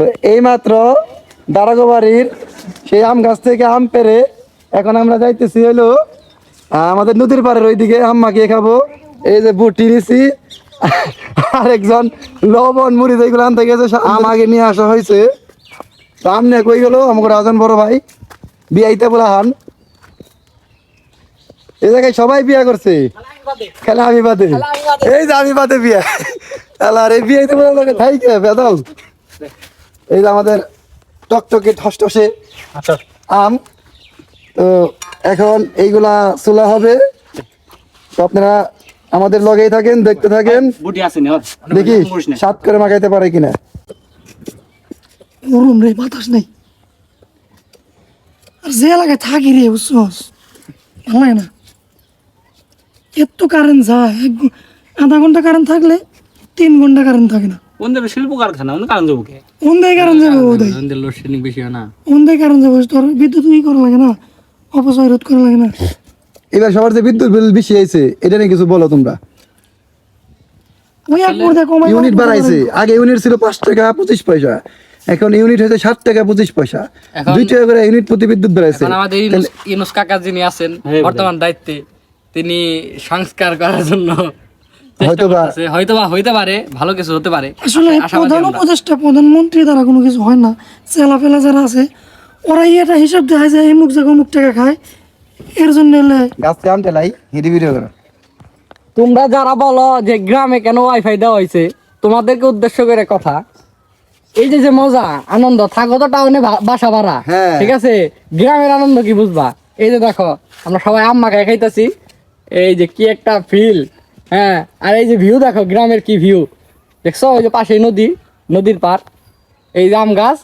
তো এইমাত্র দারাগো বাড়ির সেই আম গাছ থেকে আম পেরে এখন আমরা যাইতেছি হলো আমাদের নদীর পাড়ের ওইদিকে আম মাখিয়ে খাব। এই যে বুটি নিছি আরেকজন লবণ মুড়ি যেগুলো আনতে গেছে আম আগে নিয়ে আসা হয়েছে। তো আম নিয়ে কই গেল? আমাকে রাজন বড় ভাই বিয়াইতে বলা হান। এই জায়গায় সবাই বিয়া করছে। খেলা আমি বাদে। এই যে আমি বাদে বিয়া। খেলা আর এই বিয়াইতে বলা লোকে থাই কে বেদাও এই যে আমাদের টকটকে ঠসঠসে আম তো এখন এইগুলা চুলা হবে। তো আপনারা আমাদের লগেই থাকেন দেখতে থাকেন। না দেখি সাত করে মাখাইতে পারে কিনা। গরম রে বাতাস নেই। আর যে এলাকায় থাকি রে বুঝছস? ভালো না। এত কারেন্ট যায় আধা ঘণ্টা কারেন্ট থাকলে তিন ঘণ্টা কারেন্ট থাকে না। ওদের শিল্প কারখানা ওদের কারণ যাব কে? ওন্দাই কারেন্ট যাবে ওদাই আমাদের লোডশেডিং বেশি হয় না। ওন্দাই কারেন্ট যাবে তোর বিদ্যুৎ ই করা লাগে না অপচয় রোধ করা লাগে না। এবার সবার যে বিদ্যুৎ বিল বেশি আইছে এটা নিয়ে কিছু বলো তোমরা। ওই এক মুহূর্তে কমাই ইউনিট বাড়াইছে। আগে ইউনিট ছিল পাঁচ টাকা পঁচিশ পয়সা এখন ইউনিট হয়েছে ষাট টাকা পঁচিশ পয়সা। দুই টাকা করে ইউনিট প্রতি বিদ্যুৎ বেড়াইছে। আমাদের ইউনুস কাকা যিনি আছেন বর্তমান দায়িত্বে তিনি সংস্কার করার জন্য হয়তোবা- হয়তোবা হইতে পারে ভালো কিছু হতে পারে। আসলে প্রধান উপদেষ্টা প্রধানমন্ত্রী দ্বারা কোনো কিছু হয় না। চেলা ফেলা যারা আছে ওরাই এটা হিসাব এই মুখ জায়গা মুখ টাকা খায়। এর জন্য এলে গাছকে আমতে হিডি ভিডিও করো। তোমরা যারা বলো যে গ্রামে কেন ওয়াইফাই দেওয়া হয়েছে তোমাদেরকে উদ্দেশ্য করে কথা। এই যে যে মজা আনন্দ থাকো তো টাউনে বাসা ভাড়া। হ্যাঁ। ঠিক আছে? গ্রামের আনন্দ কি বুঝবা? এই যে দেখো আমরা সবাই আম্মা খাই খাইতেছি। এই যে কি একটা ফিল হ্যাঁ আর এই যে ভিউ দেখো গ্রামের কি ভিউ দেখছ? ওই যে পাশে নদী নদীর পার এই যে আম গাছ।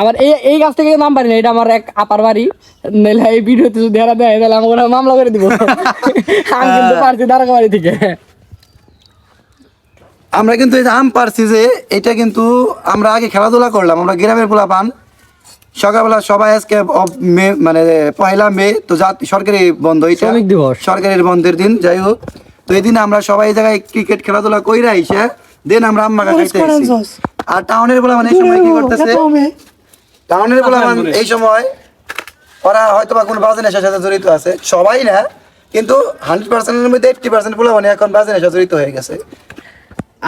আবার এই এই গাছ থেকে নাম পারি না এটা আমার এক আপার বাড়ি। নাহলে এই ভিডিওতে যদি এরা দেয় তাহলে আমাকে ওরা মামলা করে দিব। আমি কিন্তু পারছি দাঁড়া বাড়ি থেকে। আমরা কিন্তু এই যে আম পারছি যে এটা কিন্তু আমরা আগে খেলাধুলা করলাম। আমরা গ্রামের পোলা পান সকালবেলা সবাই আজকে মে মানে পয়লা মে তো জাতি সরকারি বন্ধ এটা শ্রমিক দিবস। সরকারের বন্ধের দিন যাই হোক। তো এই দিন আমরা সবাই এই জায়গায় ক্রিকেট খেলাধুলা কইরা আইসে দেন আমরা আম্মা খাইতে orange. আর টাউনের পোলা মানে এই সময় কি করতেছে? টাউনের পোলা মানে এই সময় ওরা হয়তো বা কোনো বাজে নেশার সাথে জড়িত আছে সবাই না কিন্তু হান্ড্রেড পার্সেন্টের মধ্যে এইটটি পার্সেন্ট পোলা মানে এখন বাজে নেশা জড়িত হয়ে গেছে।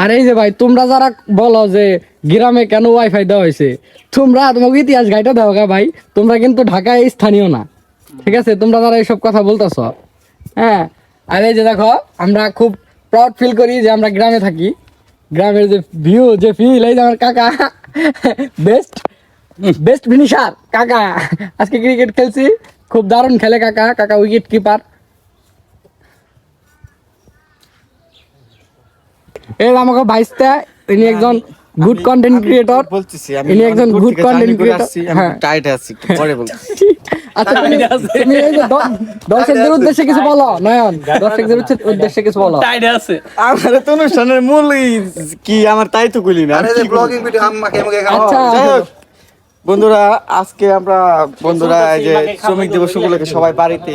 আর এই যে ভাই তোমরা যারা বলো যে গ্রামে কেন ওয়াইফাই দেওয়া হয়েছে তোমরা তোমাকে ইতিহাস গাইটা দাও গা ভাই তোমরা কিন্তু ঢাকায় স্থানীয় না। ঠিক আছে? তোমরা যারা এইসব কথা বলতেছ হ্যাঁ? আর এই যে দেখো, আমরা খুব প্রাউড ফিল করি যে আমরা গ্রামে থাকি। গ্রামের যে ভিউ যে ফিল এই যে আমার কাকা বেস্ট বেস্ট ফিনিশার কাকা। আজকে ক্রিকেট খেলছি, খুব দারুণ খেলে কাকা কাকা উইকেট কিপার এই আমাকে ভাইসটা ইনি একজন গুড কন্টেন্ট ক্রিয়েটর বলতেছি আমি ইনি একজন দূর good থেকে content জার্নি করে creator। আসছি, আমি হ্যাঁ। টাইট আছি একটু পরে বলতেছি আচ্ছা তুমি তুমি এই যে দর্শকদের উদ্দেশ্যে কিছু বলো নয়ন। দর্শকদের উদ্দেশ্যে কিছু বলো। টাইডে আছে। আমার তো অনুষ্ঠানের মূল কি আমার তাই তো কইলি না আর ব্লগিং ভিডিও আম্মা খেয়ে মুখে আচ্ছা বন্ধুরা আজকে আমরা বন্ধুরা এই যে শ্রমিক দিবস উপলক্ষে সবাই বাড়িতে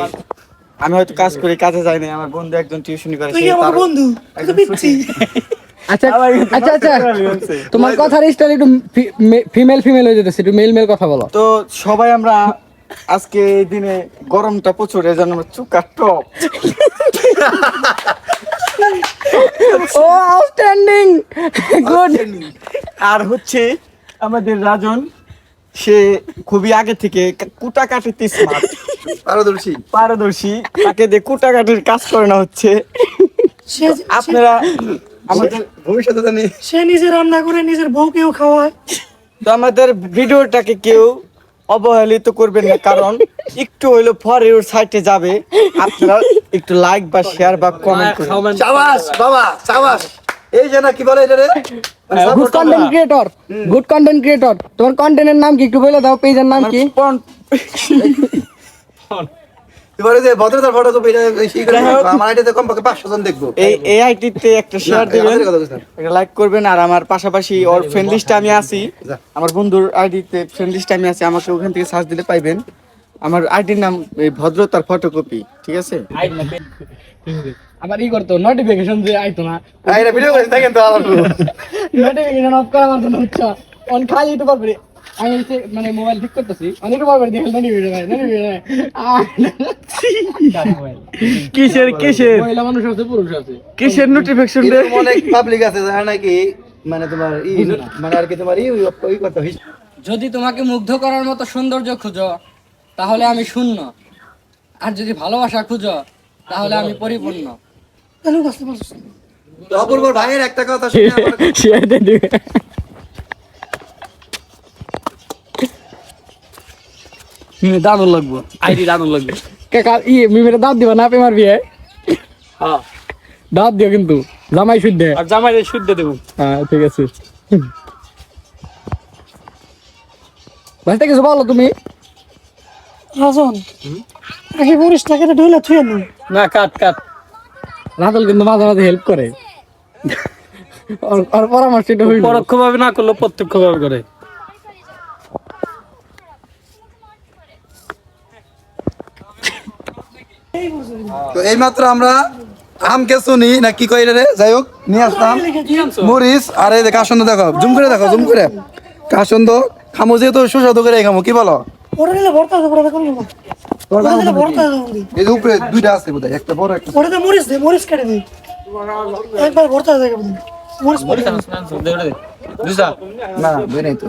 আমি হয়তো কাজ করি কাজে যাই না আমার বন্ধু একজন টিউশনি করে তুই আমার বন্ধু আচ্ছা আচ্ছা আচ্ছা। তোমার কথার স্টাইল একটু ফিমেল ফিমেল হয়ে যেতেছে একটু মেল মেল কথা বলো। তো সবাই আমরা আজকে এই দিনে গরমটা প্রচুর এই আমরা চুকার টপ। ও আউটস্ট্যান্ডিং গুড আর হচ্ছে আমাদের রাজন সে খুবই আগে থেকে কুটা কাটিতে স্মার্ট পারদর্শী। পারদর্শী। তাকে দিয়ে কুটা কাটির কাজ করে না হচ্ছে। সে আপনারা আমাদের ভবিষ্যতে জানি। সে নিজে রান্না করে নিজের বউকেও খাওয়ায়। তো আমাদের ভিডিওটাকে কেউ অবহেলিত করবেন না কারণ একটু হইল পরে ওর সাইটে যাবে। আপনারা একটু লাইক বা শেয়ার বা কমেন্ট করুন। চাবাস বাবা চাবাস এই যে না কি বলে এটা রে? Good content creator good content creator তোমার কন্টেন্টের নাম কি? একটু বলে দাও পেজের নাম কি? এবারে যে ভদ্রতার ফটো আমার আইডিতে কমপক্ষে পাঁচশো জন দেখব। এই একটা শেয়ার দিবেন। একটা লাইক করবেন আর আমার পাশাপাশি ওর ফ্রেন্ড লিস্টে আমি আছি। আমার বন্ধুর আইডিতে ফ্রেন্ড লিস্টে আমি আছি আমাকে ওখান থেকে সার্চ দিলে পাইবেন। আমার আইডির নাম এই ভদ্রতার ফটোকপি ঠিক আছে? আবার ই করতো নোটিফিকেশন যে আইতো না। আইরা ভিডিও করে থাকেন তো আমার নোটিফিকেশন অফ করা আমার জন্য হচ্ছে। অন খালি আমি হচ্ছে মানে মোবাইল ঠিক করতেছি। অনেক নানি ভিডিও ভাই নানি ভিডিও ভাই কিসের কিসের? মহিলা মানুষ আছে পুরুষ আছে। কিসের নোটিফিকেশন এরকম অনেক পাবলিক আছে যারা নাকি মানে তোমার ই মানে আর কি তোমার ই ওই কথা যদি তোমাকে মুগ্ধ করার মতো সৌন্দর্য খুঁজো তাহলে আমি শূন্য। আর যদি ভালোবাসা খুঁজো তাহলে আমি পরিপূর্ণ। অপূর্ব ভাইয়ের একটা কথা শুনে আমার- দারুণ লাগবো। আইডি দারুণ লাগবে। কাকা ই মিমের দাঁত দিবা না পেমার বিয়ে হ্যাঁ? দাঁত দিও কিন্তু জামাই শুদ্ধ। আর জামাই শুদ্ধ দেবো। হ্যাঁ ঠিক আছে। কিছু বলো তুমি। রাজন আগে টাকাটা ঢুলে থুয়ে নি। না কাট কাট। রাতুল কিন্তু মাঝে মাঝে হেল্প করে। পরামর্শ। পরোক্ষ ভাবে না করলেও প্রত্যক্ষ ভাবে করে। তো এইমাত্র আমরা আম আমকে শুনি না কি কই রে যাই হোক নিয়ে আসলাম। মরিচ আর এই যে কাসন্দ দেখো জুম করে দেখো জুম করে। কাসন্দ খামো যেহেতু সুস্বাদু করে খামো কি বলো। এই উপরে দুইটা আছে বোধহয় একটা বড় একটা মরিচ দে মরিচ কেটে দে। একবার ভর্তা মরিচ না তো।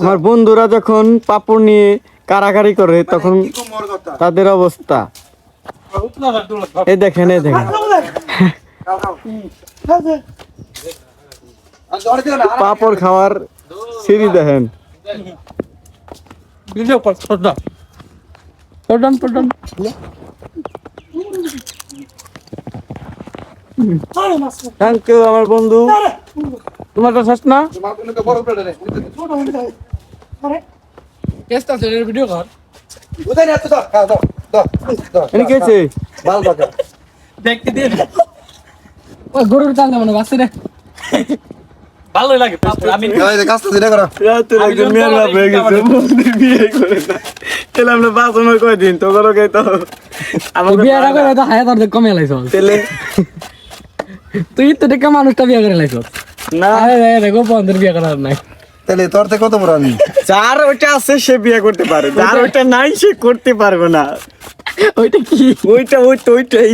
আমার বন্ধুরা যখন পাপড় নিয়ে কারাকারি করে তখন তাদের অবস্থা। এই দেখেন এই দেখেন। পাপড় খাওয়ার সিঁড়ি দেখেন। থ্যাংক ইউ আমার বন্ধু। তোমারটা শেষ না? রে আছে এর ভিডিও কর। বুঝাই না তো দাও দাও দাও দাও এনে কি হয়েছে বাল বাকা। দেখতে দিয়ে ওই গরুর চাল না বাসে রে। ভালোই লাগে আমি কাজটা দিলে করো। একজন মেয়ের বাপ হয়ে গেছে বিয়ে করে না। তাহলে আমরা পাঁচ সময় কয়দিন? তো করো তো আমাকে বিয়েটা করে তো হায়াত অর্ধেক কমে লাইছ তেলে তুই তো দেখে মানুষটা বিয়ে করে লাইছ না। রে দেখো বন্ধুর বিয়ে করার নাই। তাহলে তোর থেকে কত বড় আমি? যার ওইটা আছে সে বিয়ে করতে পারে যার ওইটা নাই সে করতে পারবে না। ওইটা কি? ওইটা ওইটা ওইটাই।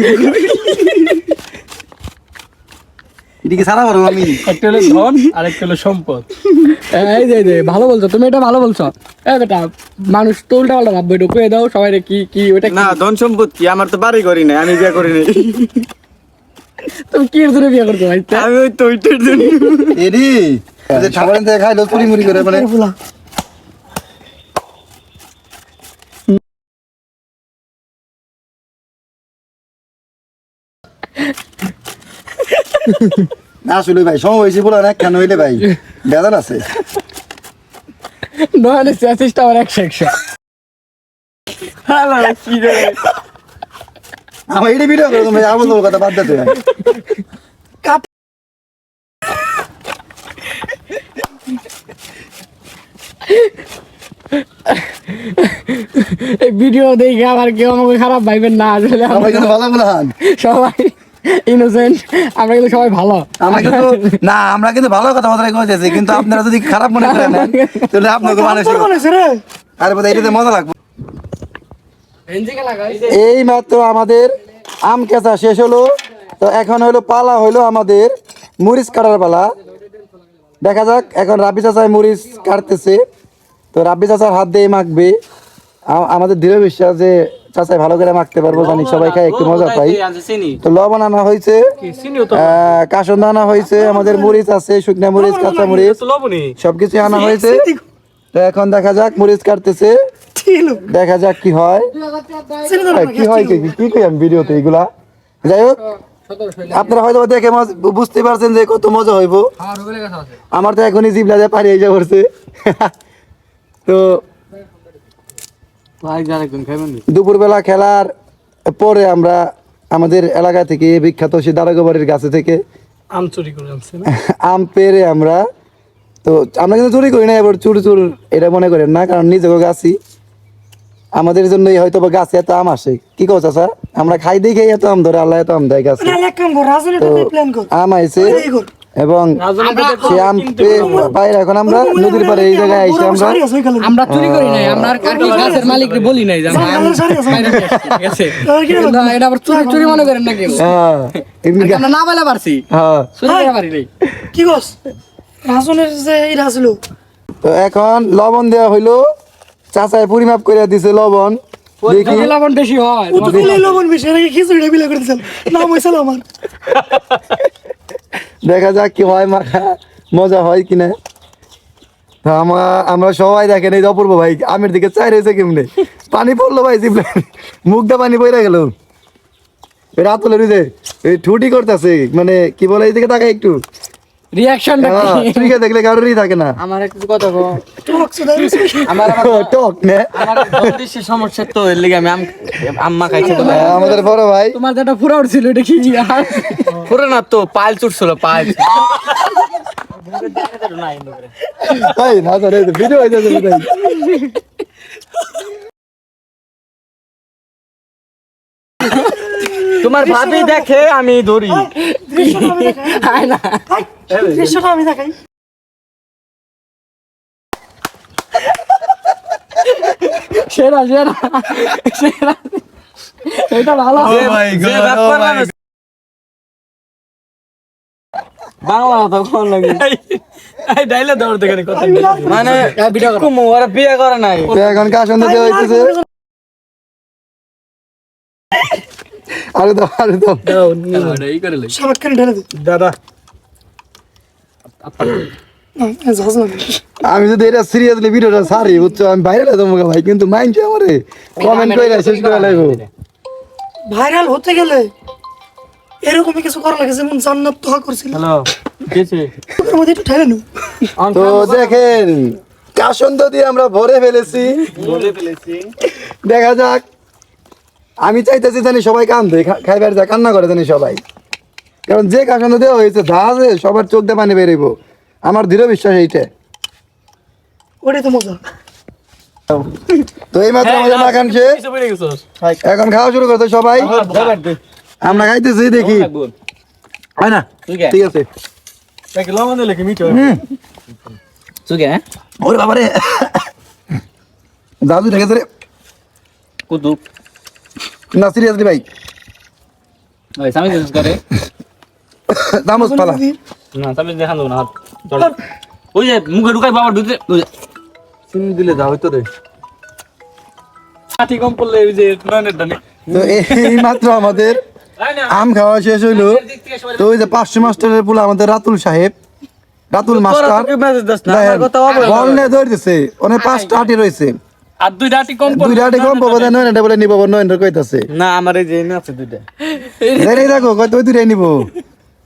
এদিকে সারা বড় আমি? একটা হলো ধন আর একটা হলো সম্পদ। এই যে যে ভালো বলছো তুমি এটা ভালো বলছো। এই বেটা মানুষ তো উল্টা পাল্টা ভাববে এটা কয়ে দাও সবাই কি কি ওইটা না ধন সম্পদ কি আমার তো বাড়ি করি নাই আমি বিয়ে করি নাই। তুমি কি এর জন্য বিয়ে করছ ভাই? আমি ওই তো ওইটার জন্য। এডি। থেকে খাইলো মুড়ি করে মানে না আসলে ভাই সময় হয়েছে বলো না কেন হইলে ভাই বেদান আছে। নয় চেষ্টা আমার একশো একশো। ভিডিও করে তুমি আবল কথা বাদ দিতে এই ভিডিও দেখে আবার কেউ আমাকে খারাপ ভাইবেন না আসলে হয় সবাই ইনোসেন্ট আমরা কিন্তু সবাই ভালো। আমরা কিন্তু না আমরা কিন্তু ভালো কথা কইতেছি কিন্তু আপনারা যদি খারাপ মনে করেন তাহলে আপনাকে মানুষ মনে রে আরে বোধহয় এটাতে মজা লাগবে। এই মাত্র আমাদের আম কেঁচা শেষ হলো। তো এখন হলো পালা হলো আমাদের মরিচ কাটার পালা। দেখা যাক এখন রাবি চাচাই মরিচ কাটতেছে। তো রাব্বি চাচার হাত দিয়ে মাখবে। আমাদের দৃঢ় বিশ্বাস যে চাচাই ভালো করে মাখতে পারব জানি সবাই খাই একটু মজা পাই। তো লবণ আনা হয়েছে কাসন্দ আনা হয়েছে আমাদের মরিচ আছে শুকনো মরিচ কাঁচা মরিচ সবকিছু আনা হয়েছে। তো এখন দেখা যাক মরিচ কাটতেছে। দেখা যাক কি হয়। কি হয় কি কি কই আমি ভিডিওতে এগুলা? যাই হোক আপনারা হয়তো দেখে মজ- বুঝতে পারছেন যে কত মজা হইব। আমার আছে। আমার তো এখনই জিবলা যায় পারি যা করছে তো দুপুরবেলা খেলার পরে আমরা আমাদের এলাকা থেকে বিখ্যাত সে দারোগাবাড়ির গাছে থেকে আম চুরি করে আম পেরে আমরা তো আমরা কিন্তু চুরি করি না এবার চুর চুর এটা মনে করেন না কারণ নিজেকে গাছি। আমাদের জন্যই হয়তো বা গাছে এত আম আসে। কি কো চাচা? আমরা খাই দেখে এত আম ধরে আল্লাহ এত আম দেয় গাছে। আম আইছে। এবং সে আম পায়ের এখন আমরা নদীর পাড়ে এই জায়গায় আইসি আমরা। আমরা চুরি করি নাই আমরা আর আর কি গাছের মালিককে বলি নাই আমরা এটা আবার চুরি চুরি মনে করেন না কেউ হ্যাঁ আমরা না বলে পারছি? হ্যাঁ। চুরি করে পারি নাই কি কস? রাসনের যে এইটা ছিল তো এখন লবণ দেওয়া হইল। চাচায় পরিমাপ করে দিছে লবণ। দেখি। লবণ বেশি হয় লবণ বেশি নাকি খিচুড়ি বিলে করে দিয়েছিল নাম হয়েছিল আমার দেখা যাক কি হয় মাখা মজা হয় কিনা আমরা সবাই দেখেন, এই অপূর্ব ভাই, আমের দিকে চাই রয়েছে কেমনে? পানি পড়ল ভাই মুখটা পানি পড়ে গেল। রাত হলো এই ঠুটি করতেছে মানে কি বলে, এই দিকে তাকায় একটু। রিয়াকশনটা হ্যাঁ, চুইকে দেখলে কারোরই থাকে না। আমার একটু কথা কও। টক সুদা আমার টক নে। আমার জন্ডিসের সমস্যা তো এর লিগে আমি আম্মা খাইছি তো। হ্যাঁ, আমাদের বড় ভাই। তোমার যেটা পুরা উঠছিল এটা কি? পুরো না তো পাল চুটছিল পাল ভাই না স্যার ভিডিও ভাই তোমার ভাবি দেখে আমি ধরি। আমি দেখাই সেরা সেরা সেরা। এটা ভালো। ব্যাপার না, বাংলা কথা কোন লাগে? এই ডাইলে দৌড় দেখেন কথা মানে বিয়ে করে নাই। এখন কার সন্ধ্যা হইতেছে? আরে দাও আরে দাও। এই করে লই শাবাক ঢেলে দে দাদা। আমি যদি এটা সিরিয়াসলি ভিডিওটা সারি বুঝছ? আমি বাইরে তোমাকে ভাই কিন্তু মাইন্ড আমারে কমেন্ট করে শেষ করে লাগবো ভাইরাল হতে গেলে এরকমই কিছু করা লাগে যেমন জান্নাত তোহা করছিল। হ্যালো কিছু ওর মধ্যে একটু ঠেলে নু। তো দেখেন কাসন্দ দিয়ে আমরা ভরে ফেলেছি। বলে ফেলেছি। দেখা যাক। আমি চাইতেছি জানি সবাই কান্দে খাইবার যা কান্না করে জানি সবাই। কারণ যে কাসন্দ দেওয়া হয়েছে ধাজে সবার চোখ দিয়ে পানি বেরোবো আমার দৃঢ় বিশ্বাস এইটা। ওটাই তো মজা। তো এই মাত্র আমাদের শেষ। কিছু বলে গেছস এখন খাওয়া শুরু করতে সবাই। আমরা খাইতেছি দেখি। হয় না? ঠিক আছে। হ্যাঁ? ওরে বাবারে। দাদু কুদুক। না সিরিয়াসলি ভাই। ওই সামি দিস করে দামস পালা। না সামি দেখান দেবো না হাত চল। ওই যে মুখে ঢুকাই বাবা ঢুকতে ওই যে। চিনি দিলে যাও তো রে। কাঠি কম পড়লে ওই যে নয়নের দানি। তো এই মাত্র আমাদের আম খাওয়া শেষ হইল। তো ওই যে পাঁচশো মাস্টারের পুলো আমাদের রাতুল সাহেব। রাতুল মাস্টার। বল নিয়ে ধরতেছে অনেক পাঁচটা আটি রয়েছে। আর দুইটা আটি কম দুইটা আটি কম পাবো নয়ন এটা বলে নিবো নয়ন কইতাছে। না আমার এই যে আছে দুইটা। দেরি দেখো কয় তুই দুইটাই নিবো।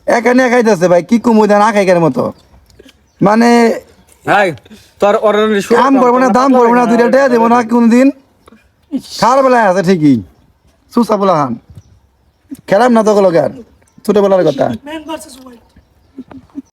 এখানে খাইতেছে ভাই কি কুমু না খাইকার মতো। মানে হাই তোর অর্ডার দাম পড়ব না দাম পড়ব না দুইটা টেয়া দেবো না কোনদিন। খাওয়ার বেলায় আছে ঠিকই। সুসা বলা হান খেলাম না তো লোকের ছোটবেলার কথা।